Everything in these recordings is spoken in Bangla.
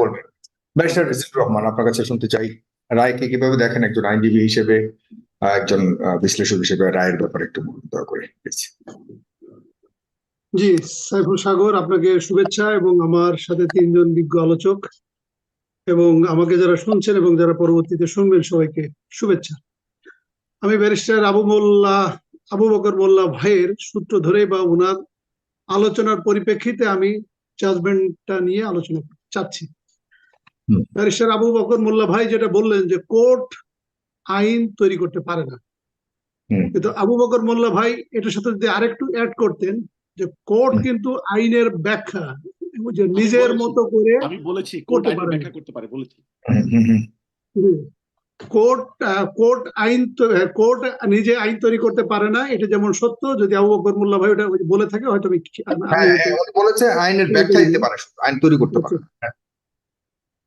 বলবেন? ব্যারিস্টার রহমান আপনার কাছে শুনতে চাই। রায়কে কীভাবে দেখেন একজন আইনজীবী হিসেবে একজন বিশ্লেষক হিসেবে রায়ের ব্যাপারে একটু বলুন দয়া করে জি সাইফুল সাগর আপনাকে শুভেচ্ছা এবং আমার সাথে তিনজন বিজ্ঞ আলোচক এবং আমাকে যারা শুনছেন এবং যারা পরবর্তীতে শুনবেন সবাইকে শুভেচ্ছা। আমি ব্যারিস্টার আবু মোল্লা আবু বকর মোল্লা ভাইয়ের সূত্র ধরে বা ওনার আলোচনার পরিপ্রেক্ষিতে আমি জাজমেন্টটা নিয়ে আলোচনা চাচ্ছি। ব্যারিস্টার আবু বকর মোল্লা ভাই যেটা বললেন যে কোর্ট আইন তৈরি করতে পারে না। কিন্তু আবু বকর মোল্লা ভাই এটার সাথে যদি আরেকটু অ্যাড করতেন যে কোর্ট কিন্তু আইনের ব্যাখ্যা যে নিজের মতো করে আমি বলেছি কোর্ট করতে আইন পারে না। ব্যাখ্যা করতে পারে বলেছি। কোর্ট কোর্ট আইন কোর্ট নিজে আইন তৈরি করতে পারে না এটা যেমন সত্য যদি আবু বকর মোল্লা ভাই ওটা বলে থাকে হয়তো আমি হ্যাঁ হ্যাঁ, বলেছে আইনের ব্যাখ্যা দিতে পারে আইন তৈরি করতে পারে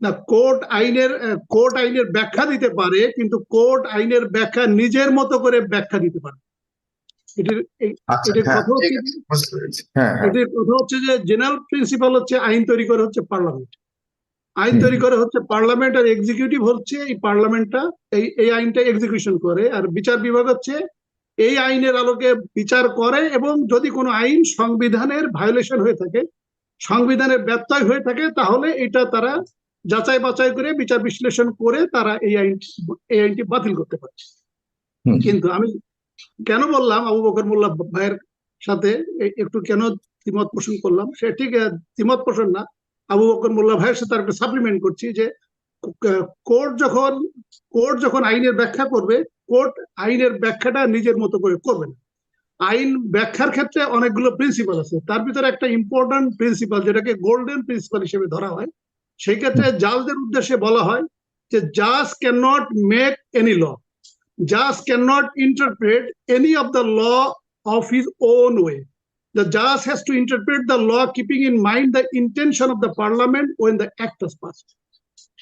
না। কোর্ট আইনের কোর্ট আইনের ব্যাখ্যা দিতে পারে কিন্তু কোর্ট আইনের ব্যাখ্যা নিজের মতো করে ব্যাখ্যা দিতে পারে এটির এই- আচ্ছা হ্যাঁ। হ্যাঁ হ্যাঁ এটির কথা হচ্ছে যে জেনারেল প্রিন্সিপাল হচ্ছে আইন তৈরি করে হচ্ছে পার্লামেন্ট আইন তৈরি করে হচ্ছে পার্লামেন্ট আর এক্সিকিউটিভ হচ্ছে এই পার্লামেন্টটা এই এই আইনটা এক্সিকিউশন করে আর বিচার বিভাগ হচ্ছে এই আইনের আলোকে বিচার করে এবং যদি কোনো আইন সংবিধানের ভায়োলেশন হয়ে থাকে সংবিধানের ব্যত্যয় হয়ে থাকে তাহলে এটা তারা যাচাই বাছাই করে বিচার বিশ্লেষণ করে তারা এই আইন এই আইনটি বাতিল করতে পারছে কিন্তু আমি কেন বললাম আবু বকর মোল্লা ভাইয়ের সাথে একটু কেন দ্বিমত পোষণ করলাম? সে ঠিক দ্বিমত পোষণ না। আবু বকর মোল্লা ভাইয়ের সাথে একটা সাপ্লিমেন্ট করছি যে কোর্ট যখন কোর্ট যখন আইনের ব্যাখ্যা করবে কোর্ট আইনের ব্যাখ্যাটা নিজের মতো করে করবে না। আইন ব্যাখ্যার ক্ষেত্রে অনেকগুলো প্রিন্সিপাল আছে। তার ভিতরে একটা ইম্পর্টেন্ট প্রিন্সিপাল যেটাকে গোল্ডেন প্রিন্সিপাল হিসেবে ধরা হয় সেই ক্ষেত্রে জাজদের উদ্দেশ্যে বলা হয় যে জাজ can not make any law জাজ can not interpret any of the law of his own way. The judge has to interpret the law keeping in mind the intention of the parliament when the act was.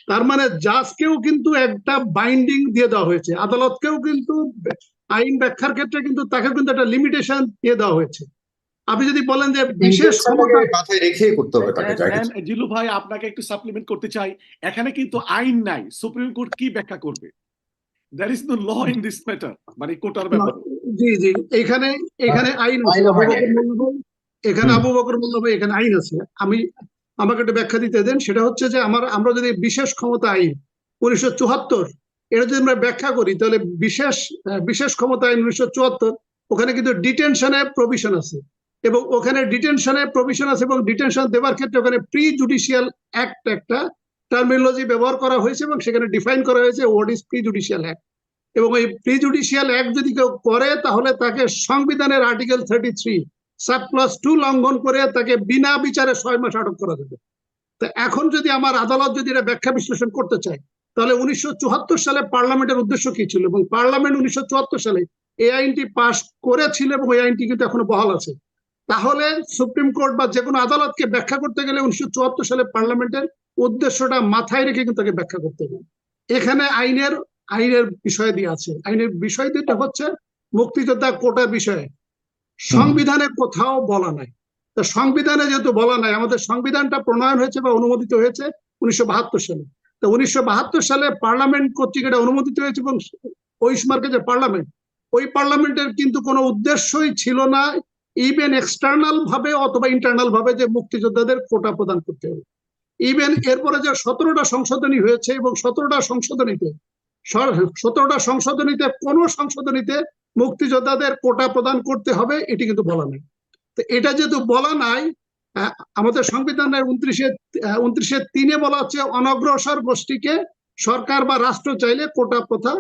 তার মানে জাজকেও কিন্তু একটা বাইন্ডিং দিয়ে দেওয়া হয়েছে আদালতকেও কিন্তু আইন ব্যাখ্যার ক্ষেত্রে কিন্তু তাকে কিন্তু একটা লিমিটেশন দিয়ে দেওয়া হয়েছে আপনি যদি বলেন যে বিশেষ ক্ষমতা মাথায় রেখে করতে হবে জিলু ভাই আপনাকে একটু সাপ্লিমেন্ট করতে চাই। এখানে কিন্তু আইন নাই। সুপ্রিম কোর্ট কি ব্যাখ্যা করবে? There is no law in this matter মানে কোটার ব্যাপার। জি জি। এখানে এখানে আইন এখানে। আবু বকর মোল্লা ভাই এখানে আইন আছে। আমি আমাকে একটু ব্যাখ্যা দিতে দেন। সেটা হচ্ছে যে আমার আমরা যদি বিশেষ ক্ষমতা আইন উনিশশো চুয়াত্তর এটা যদি আমরা ব্যাখ্যা করি তাহলে বিশেষ বিশেষ ক্ষমতা আইন উনিশশো চুয়াত্তর ওখানে কিন্তু ডিটেনশনের প্রভিশন আছে। এবং ওখানে ডিটেনশনের প্রভিশন আছে এবং ডিটেনশন দেওয়ার ক্ষেত্রে ওখানে প্রি জুডিশিয়াল অ্যাক্ট একটা টার্মিনোলজি ব্যবহার করা হয়েছে এবং সেখানে ডিফাইন করা হয়েছে what is pre judicial act এবং এই প্রিজুডিশিয়াল অ্যাক্ট যদি কেউ করে, তাহলে তাকে সংবিধানের article thirty three sub plus two লঙ্ঘন করে তাকে বিনা বিচারে ছয় মাস আটক করা যাবে। তো এখন যদি আমার আদালত যদি এটা ব্যাখ্যা বিশ্লেষণ করতে চায়, তাহলে উনিশশো চুয়াত্তর সালে পার্লামেন্টের উদ্দেশ্য কি ছিল? এবং পার্লামেন্ট উনিশশো চুয়াত্তর সালে এই আইনটি পাশ করেছিল এবং এই আইনটি কিন্তু এখনও বহাল আছে। তাহলে সুপ্রিম কোর্ট বা যে কোনো আদালতকে ব্যাখ্যা করতে গেলে উনিশশো চুয়াত্তর সালে পার্লামেন্টের উদ্দেশ্যটা মাথায় রেখে কিন্তু তাকে ব্যাখ্যা করতে হবে। এখানে আইনের আইনের বিষয় দিয়ে আছে। আইনের বিষয় দুটো হচ্ছে মুক্তিযোদ্ধা কোটার বিষয়ে। সংবিধানে কোথাও বলা নাই। তা সংবিধানে যেহেতু বলা নাই, আমাদের সংবিধানটা প্রণয়ন হয়েছে বা অনুমোদিত হয়েছে উনিশশো বাহাত্তর সালে। তো উনিশশো বাহাত্তর সালে পার্লামেন্ট কর্তৃক এটা অনুমোদিত হয়েছে এবং ওই সময়কে যে পার্লামেন্ট। ওই পার্লামেন্টের কিন্তু কোনো উদ্দেশ্যই ছিল না ইভেন এক্সটার্নাল ভাবে অথবা ইন্টারনাল ভাবে যে মুক্তিযোদ্ধাদের কোটা প্রদান করতে হবে। ইভেন এরপরে যে সতেরোটা সংশোধনী হয়েছে এবং সতেরোটা সংশোধনীতে সতেরোটা সংশোধনীতে কোন সংশোধনীতে মুক্তিযোদ্ধাদের কোটা প্রদান করতে হবে, এটি কিন্তু বলা নাই। তো এটা যেহেতু বলা নাই আমাদের সংবিধানের উনত্রিশে উনত্রিশে তিনে বলা হচ্ছে অনগ্রসর গোষ্ঠীকে সরকার বা রাষ্ট্র চাইলে কোটা প্রথা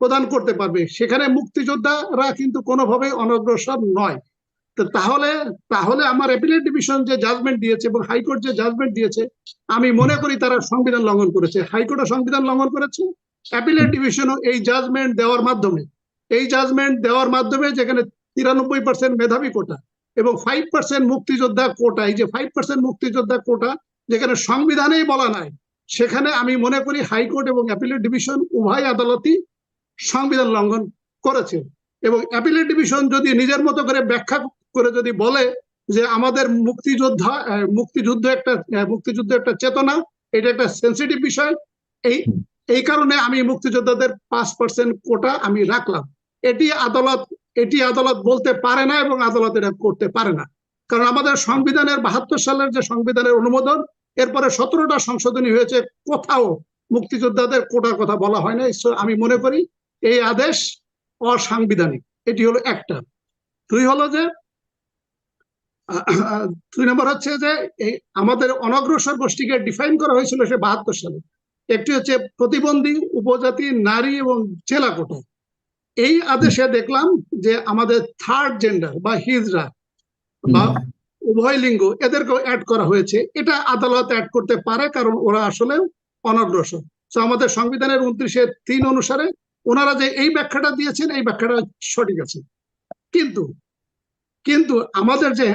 প্রদান করতে পারবে। সেখানে মুক্তিযোদ্ধারা কিন্তু কোনোভাবে অনগ্রসর নয়। তাহলে তাহলে আমার অ্যাপিলেট ডিভিশন যে জাজমেন্ট দিয়েছে এবং হাইকোর্ট যে জাজমেন্ট দিয়েছে, আমি মনে করি তারা সংবিধান লঙ্ঘন করেছে। হাইকোর্টও সংবিধান লঙ্ঘন করেছে। অ্যাপিলেট ডিভিশনও এই জাজমেন্ট দেওয়ার মাধ্যমে, এই জাজমেন্ট দেওয়ার মাধ্যমে যেখানে তিরানব্বই পার্সেন্ট মেধাবী কোটা এবং ফাইভ পার্সেন্ট মুক্তিযোদ্ধা কোটা এই যে ফাইভ পার্সেন্ট মুক্তিযোদ্ধা কোটা যেখানে সংবিধানেই বলা নাই, সেখানে আমি মনে করি হাইকোর্ট এবং অ্যাপিলেট ডিভিশন উভয় আদালতই সংবিধান লঙ্ঘন করেছে। এবং অ্যাপিলেট ডিভিশন যদি নিজের মতো করে ব্যাখ্যা করে যদি বলে যে আমাদের মুক্তিযোদ্ধা মুক্তিযুদ্ধ একটা মুক্তিযুদ্ধ একটা চেতনা এটা একটা সেন্সিটিভ বিষয়। এই এই কারণে আমি মুক্তিযোদ্ধাদের পাঁচ পার্সেন্ট কোটা আমি রাখলাম। এটি আদালত এটি আদালত বলতে পারে না এবং আদালত এটা করতে পারে না। কারণ আমাদের সংবিধানের বাহাত্তর সালের যে সংবিধানের অনুমোদন এরপরে সতেরোটা সংশোধনী হয়েছে কোথাও মুক্তিযোদ্ধাদের কোটার কথা বলা হয় না আমি মনে করি এই আদেশ অসাংবিধানিক। এটি হলো একটা। দুই হলো যে দুই নম্বর হচ্ছে যে এই আমাদের অনগ্রসর গোষ্ঠীকে ডিফাইন করা হয়েছিল সে বাহাত্তর সালে। একটি হচ্ছে প্রতিবন্ধী উপজাতি নারী এবং জেলা কোটা। এই আদেশে দেখলাম যে আমাদের থার্ড জেন্ডার বা হিজরা বা উভয় লিঙ্গ এদেরকেও অ্যাড করা হয়েছে। এটা আদালত অ্যাড করতে পারে কারণ ওরা আসলে অনগ্রসর। তো আমাদের সংবিধানের উনত্রিশে তিন অনুসারে ওনারা যে এই ব্যাখ্যাটা দিয়েছেন এই ব্যাখ্যাটা সঠিক আছে। কিন্তু কিন্তু আমাদের যে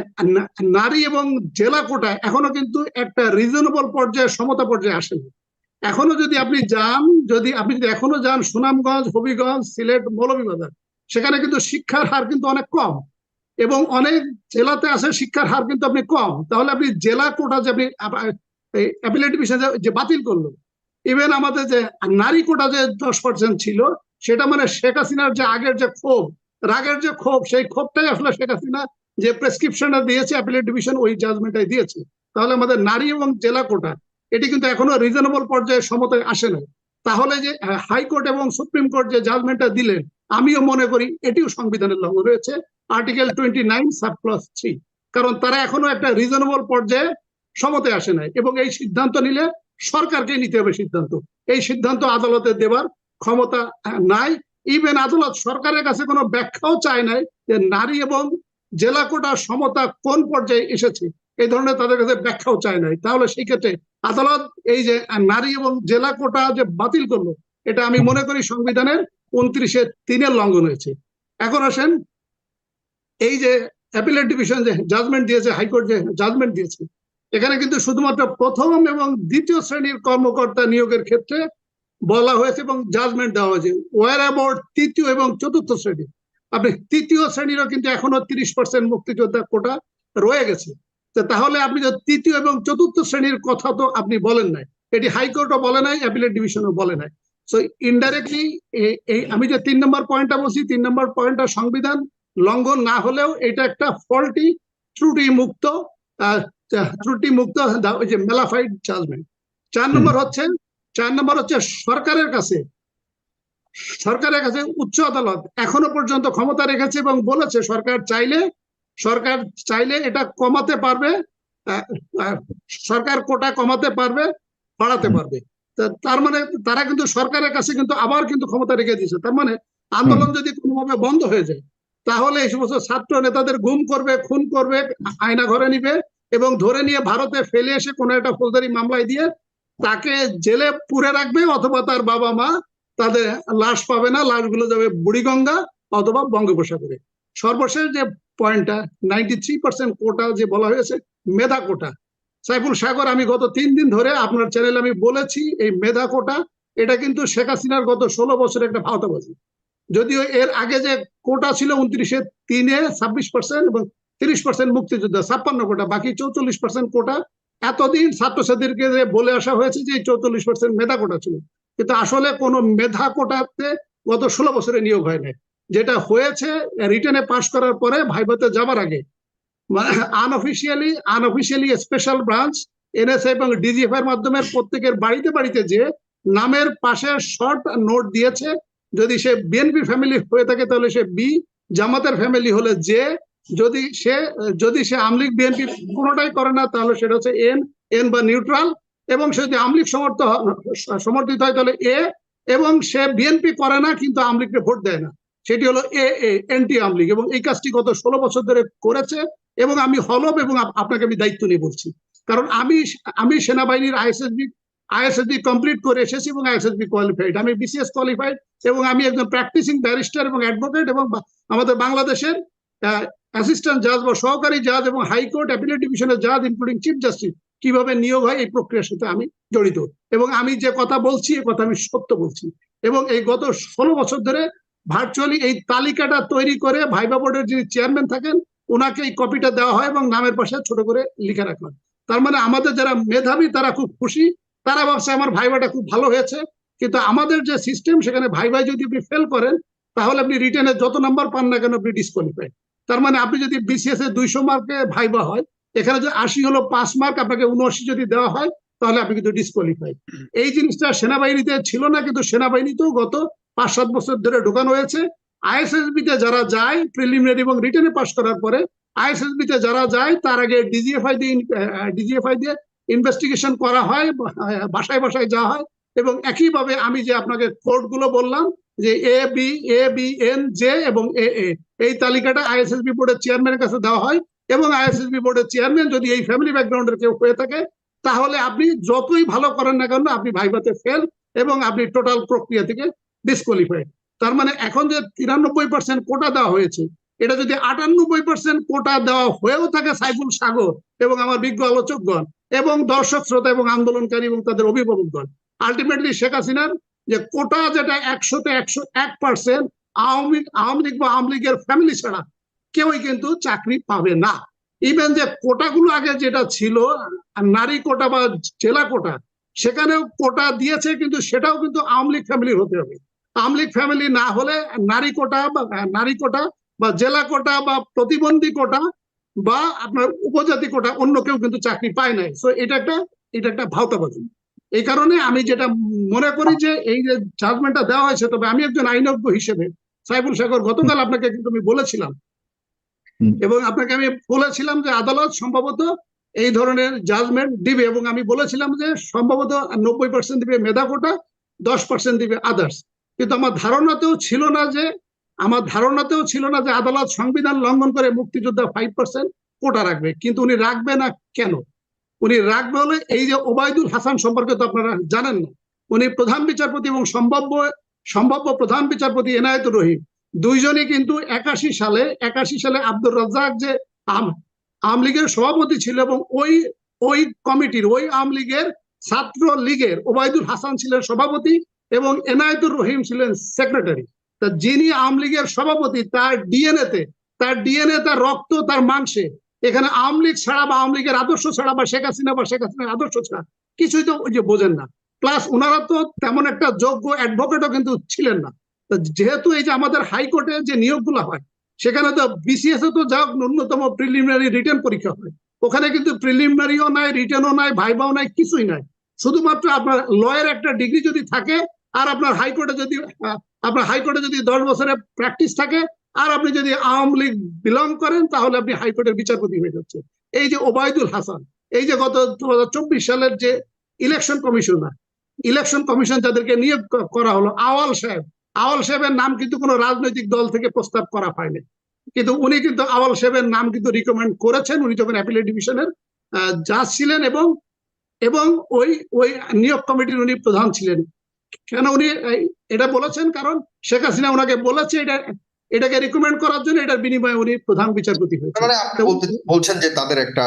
নারী এবং জেলা কোটা এখনও কিন্তু একটা রিজনেবল পর্যায়ে, সমতা পর্যায়ে আসেনি। এখনও যদি আপনি যান, যদি আপনি যদি এখনও যান সুনামগঞ্জ, হবিগঞ্জ, সিলেট, মৌলভীবাজার, সেখানে কিন্তু শিক্ষার হার কিন্তু অনেক কম। এবং অনেক জেলাতে আছে শিক্ষার হার কিন্তু আপনি কম। তাহলে আপনি জেলা কোটা যে আপনি যে বাতিল করল ইভেন আমাদের যে নারী কোটা যে দশ পার্সেন্ট ছিল, সেটা মানে শেখ হাসিনার যে আগের যে ক্ষোভ রাগের যে ক্ষোভ, সেই ক্ষোভটাই আসলে শেখ হাসিনা যে প্রেসক্রিপশনটা দিয়েছে অ্যাপিলেট ডিভিশন ওই জাজমেন্টটাই দিয়েছে। তাহলে আমাদের নারী এবং জেলা কোটা, এটি কিন্তু এখনও রিজনেবল পর্যায়ে সমতায় আসে না তাহলে যে হাইকোর্ট এবং সুপ্রিম কোর্ট যে জাজমেন্টটা দিলেন, আমিও মনে করি এটিও সংবিধানের লঙ্ঘন রয়েছে। Article twenty nine sub clause three কারণ তারা এখনও একটা রিজনেবল পর্যায়ে সমতে আসে নাই এবং এই সিদ্ধান্ত নিলে সরকারকে নিতে হবে সিদ্ধান্ত। এই সিদ্ধান্ত আদালতে দেবার ক্ষমতা নাই। ইভেন আদালত সরকারের কাছে কোনো ব্যাখ্যাও চায় নাই যে নারী এবং জেলা কোটার সমতা কোন পর্যায়ে এসেছে। এই ধরনের তাদের কাছে ব্যাখ্যাও চায় নাই। তাহলে সেই ক্ষেত্রে আদালত এই যে নারী এবং জেলা কোটা যে বাতিল করল, এটা আমি মনে করি সংবিধানের উনত্রিশে তিনের লঙ্ঘন হয়েছে। এখন আসেন, এই যে অ্যাপিলেট ডিভিশন যে জাজমেন্ট দিয়েছে হাইকোর্ট যে জাজমেন্ট দিয়েছে, এখানে কিন্তু শুধুমাত্র প্রথম এবং দ্বিতীয় শ্রেণির কর্মকর্তা নিয়োগের ক্ষেত্রে বলা হয়েছে এবং জাজমেন্ট দেওয়া হয়েছে। ওয়ার অ্যাবাউট তৃতীয় এবং চতুর্থ শ্রেণি। আপনি তৃতীয় শ্রেণীরও কিন্তু এখনও তিরিশ পার্সেন্ট মুক্তিযোদ্ধা কোটা রয়ে গেছে। তাহলে আপনি যে তৃতীয় এবং চতুর্থ শ্রেণির কথা তো আপনি বলেন নাই এটি হাইকোর্টও বলে নাই অ্যাপিলেট ডিভিশনও বলে নাই। সো ইনডাইরেক্টলি এই আমি যে তিন নম্বর পয়েন্টটা বলছি তিন নম্বর পয়েন্টটা সংবিধান লঙ্ঘন না হলেও এটা একটা ফল্টি ত্রুটি মুক্ত ত্রুটি মুক্ত ওই যে মেলাফাইড জাজমেন্ট চার নম্বর হচ্ছে চার নম্বর হচ্ছে সরকারের কাছে সরকারের কাছে উচ্চ আদালত এখনও পর্যন্ত ক্ষমতা রেখেছে এবং বলেছে সরকার চাইলে সরকার চাইলে এটা কমাতে পারবে সরকার কোটা কমাতে পারবে বাড়াতে পারবে। তার মানে তারা কিন্তু সরকারের কাছে কিন্তু আবার কিন্তু ক্ষমতা রেখে দিয়েছে। তার মানে আন্দোলন যদি কোনোভাবে বন্ধ হয়ে যায় তাহলে এই সমস্ত ছাত্র নেতাদের গুম করবে খুন করবে আয়না ঘরে নিবে এবং ধরে নিয়ে ভারতে ফেলে এসে কোনো একটা ফৌজদারি মামলায় দিয়ে তাকে জেলে পুরে রাখবে, অথবা তার বাবা মা তাদের লাশ পাবে না, লাশগুলো যাবে বুড়িগঙ্গা অথবা বঙ্গোপসাগরে। সর্বশেষ যে পয়েন্টটা নাইনটি থ্রি পার্সেন্ট কোটা যে বলা হয়েছে, মেধা কোটা সাইফুল সাগর, আমি গত তিন দিন ধরে আপনার চ্যানেলে আমি বলেছি, এই মেধা কোটা এটা কিন্তু শেখ হাসিনার গত ষোলো বছরের একটা ভাওতাবাজি যদিও এর আগে যে কোটা ছিল উনত্রিশে তিনে ছাব্বিশ পার্সেন্ট এবং তিরিশ পার্সেন্ট মুক্তিযোদ্ধা, ছাপ্পান্ন কোটা বাকি চৌচল্লিশ পার্সেন্ট কোটা এতদিন ছাত্রছাত্রীদেরকে যে বলে আসা হয়েছে যে চৌচল্লিশ পার্সেন্ট মেধা কোটা ছিল, কিন্তু আসলে কোনো মেধা কোটাতে গত ষোলো বছরে নিয়োগ হয় নাই। যেটা হয়েছে রিটেনে পাশ করার পরে ভাইভাতে যাবার আগে unofficially unofficially special branch NSA এবং ডিজিএফ এর মাধ্যমে প্রত্যেকের বাড়িতে বাড়িতে যে নামের পাশে শর্ট নোট দিয়েছে, যদি সে বিএনপি ফ্যামিলি হয়ে থাকে তাহলে সে বি জামাতের ফ্যামিলি হলে যে যদি সে যদি সে আমলিগ বিএনপি কোনোটাই করে না, তাহলে সেটা হচ্ছে এন এন বা নিউট্রাল, এবং সে যদি আমলিগ সমর্থ সমর্থিত হয়, তাহলে এ, এবং সে বিএনপি করে না, কিন্তু আমলিগকে ভোট দেয় না। সেটি হলো এ এ, এনটি আমলিগ এবং এই কাজটি গত ষোলো বছর ধরে করেছে, এবং আমি হলব এবং আপনাকে আমি দায়িত্ব নিয়ে বলছি। কারণ আমি আমি সেনাবাহিনীর আইএসএসবি আইএসএসবি কমপ্লিট করে এসেছি এবং আইএসএসবি কোয়ালিফাইড আমি বিসিএস কোয়ালিফাইড এবং আমি একজন প্র্যাকটিসিং ব্যারিস্টার এবং অ্যাডভোকেট এবং আমাদের বাংলাদেশের অ্যাসিস্ট্যান্ট জাজ বা সহকারী জাজ এবং হাইকোর্ট অ্যাপিলেট ডিভিশনের জাজ ইনক্লুডিং চিফ জাস্টিস কীভাবে নিয়োগ হয় এই প্রক্রিয়ার সাথে আমি জড়িত। এবং আমি যে কথা বলছি, এ কথা আমি সত্য বলছি। এবং এই গত ষোলো বছর ধরে ভার্চুয়ালি এই তালিকাটা তৈরি করে ভাইবা বোর্ডের যিনি চেয়ারম্যান থাকেন ওনাকে এই কপিটা দেওয়া হয় এবং নামের পাশে ছোট করে লিখে রাখা হয়। তার মানে আমাদের যারা মেধাবী, তারা খুব খুশি। তারা ভাবছে আমার ভাইবাটা খুব ভালো হয়েছে। কিন্তু আমাদের যে সিস্টেম সেখানে ভাই ভাই যদি আপনি ফেল করেন, তাহলে আপনি রিটেনে যত নাম্বার পান না কেন আপনি ডিসকোয়ালিফাই তার মানে আপনি যদি বিসিএস এ দুইশো মার্কে ভাইবা হয়, এখানে যদি আশি হলো পাঁচ মার্ক, আপনাকে উনআশি যদি দেওয়া হয়, তাহলে আপনি কিন্তু ডিসকোয়ালিফাই এই জিনিসটা সেনাবাহিনীতে ছিল না, কিন্তু সেনাবাহিনীতেও গত পাঁচ সাত বছর ধরে ঢোকানো হয়েছে। আইএসএসবি তে যারা যায় প্রিলিমিনারি এবং রিটেনে পাস করার পরে আইএসএসবি তে যারা যায়, তার আগে ডিজিএফআই দিয়ে ডিজিএফআই দিয়ে ইনভেস্টিগেশন করা হয় বাসায় বাসায় যাওয়া হয়। এবং একইভাবে আমি যে আপনাকে কোডগুলো বললাম যে A B A B N J এবং এ এ এই তালিকাটা আইএসএসবি বোর্ডের চেয়ারম্যানের কাছে দেওয়া হয় এবং আইএসএসবি বোর্ডের চেয়ারম্যান যদি এই ফ্যামিলি ব্যাকগ্রাউন্ডের কেউ হয়ে থাকে, তাহলে আপনি যতই ভালো করেন না কেন আপনি ভাইভাতে ফেল এবং আপনি টোটাল প্রক্রিয়া থেকে ডিসকোয়ালিফাইড তার মানে এখন যে তিরানব্বই পার্সেন্ট কোটা দেওয়া হয়েছে, এটা যদি আটানব্বই পার্সেন্ট কোটা দেওয়া হয়েও থাকে সাইফুল সাগর এবং আমার বিজ্ঞ আলোচকগণ এবং দর্শক শ্রোতা এবং আন্দোলনকারী এবং তাদের অভিভাবকগণ আলটিমেটলি শেখ হাসিনার যে কোটা যেটা একশোতে একশো এক পার্সেন্ট আওয়ামী আওয়ামী লীগ বা আওয়ামী লীগের ফ্যামিলি ছাড়া কেউই কিন্তু চাকরি পাবে না। ইভেন যে কোটাগুলো আগে যেটা ছিল, নারী কোটা বা জেলা কোটা, সেখানেও কোটা দিয়েছে কিন্তু সেটাও কিন্তু আওয়ামী লীগ ফ্যামিলির হতে হবে। আওয়ামী লীগ ফ্যামিলি না হলে নারী কোটা বা, নারী কোটা বা জেলা কোটা বা প্রতিবন্ধী কোটা বা আপনার উপজাতি কোটা অন্য কেউ কিন্তু চাকরি পায় নাই। সো এটা একটা এটা একটা ভাওতাবাজি। এই কারণে আমি যেটা মনে করি যে এই যে জাজমেন্টটা দেওয়া হয়েছে তবে আমি একজন আইনজ্ঞ হিসেবে সাইফুল সাগর গতকাল আপনাকে কিন্তু আমি বলেছিলাম। এবং আপনাকে আমি বলেছিলাম যে আদালত সম্ভবত এই ধরনের জাজমেন্ট দিবে এবং আমি বলেছিলাম যে সম্ভবত নব্বই পার্সেন্ট দিবে মেধা কোটা দশ পার্সেন্ট দিবে আদার্স কিন্তু আমার ধারণাতেও ছিল না যে আমার ধারণাতেও ছিল না যে আদালত সংবিধান লঙ্ঘন করে মুক্তিযোদ্ধা ফাইভ পার্সেন্ট কোটা রাখবে। কিন্তু উনি রাখবে না কেন? উনি রাখবে হলে এই যে ওবায়দুল হাসান সম্পর্কে তো আপনারা জানেন না। উনি প্রধান বিচারপতি এবং সম্ভাব্য সম্ভাব্য প্রধান বিচারপতি এনায়েতুর রহিম। দুইজনই কিন্তু একাশি সালে একাশি সালে আব্দুর রাজ্জাক যে আওয়ামী লীগের সভাপতি ছিল এবং ওই ওই কমিটির, ওই আওয়ামী লীগের ছাত্র লীগের ওবায়দুল হাসান ছিলেন সভাপতি এবং এনায়েতুর রহিম ছিলেন সেক্রেটারি। তা যিনি আওয়ামী লীগের সভাপতি, তার ডিএনএ তে, তার ডিএনএ, তার রক্ত, তার মাংসে এখানে আওয়ামী লীগ ছাড়া বা আওয়ামী লীগের আদর্শ ছাড়া বা শেখ হাসিনা বা শেখ হাসিনার আদর্শ ছাড়া কিছুই তো ওই যে বোঝেন না। প্লাস ওনারা তো তেমন একটা যোগ্য অ্যাডভোকেটও কিন্তু ছিলেন না। যেহেতু এই যে আমাদের হাইকোর্টে যে নিয়োগগুলো হয়, সেখানে তো বিসিএস তো যা ন্যূনতম প্রিলিমিনারি রিটার্ন পরীক্ষা হয়। ওখানে কিন্তু প্রিলিমিনারিও নাই রিটার্নও নাই ভাইবাও নাই, কিছুই নাই। শুধুমাত্র আপনার লয়ের একটা ডিগ্রি যদি থাকে, আর আপনার হাইকোর্টে যদি আপনার হাইকোর্টে যদি দশ বছরের প্র্যাকটিস থাকে আর আপনি যদি আওয়ামী লীগ বিলং করেন, তাহলে আপনি হাইকোর্টের বিচারপতি হয়ে যাচ্ছে এই যে ওবায়দুল হাসান, এই যে গত দুই হাজার চব্বিশ সালের যে ইলেকশন কমিশনার ইলেকশন কমিশন যাদেরকে নিয়োগ করা হলো, আওয়াল সাহেব, আওয়াল সাহেবের নাম কিন্তু কোনো রাজনৈতিক দল থেকে প্রস্তাব করা হয়নি। কিন্তু উনি কিন্তু আওয়াল সাহেবের নাম কিন্তু রিকমেন্ড করেছেন, উনি যখন অ্যাপিলেট ডিভিশনের জাজ ছিলেন এবং এবং ওই ওই নিয়োগ কমিটির উনি প্রধান ছিলেন। কেন উনি এটা বলেছেন? কারণ শেখ হাসিনা ওনাকে বলেছে, এটা এটাকে রিকমেন্ড করার জন্য এটার বিনিময়ে উনি প্রধান বিচারপতি হয়েছেন। মানে বলছেন যে তাদের একটা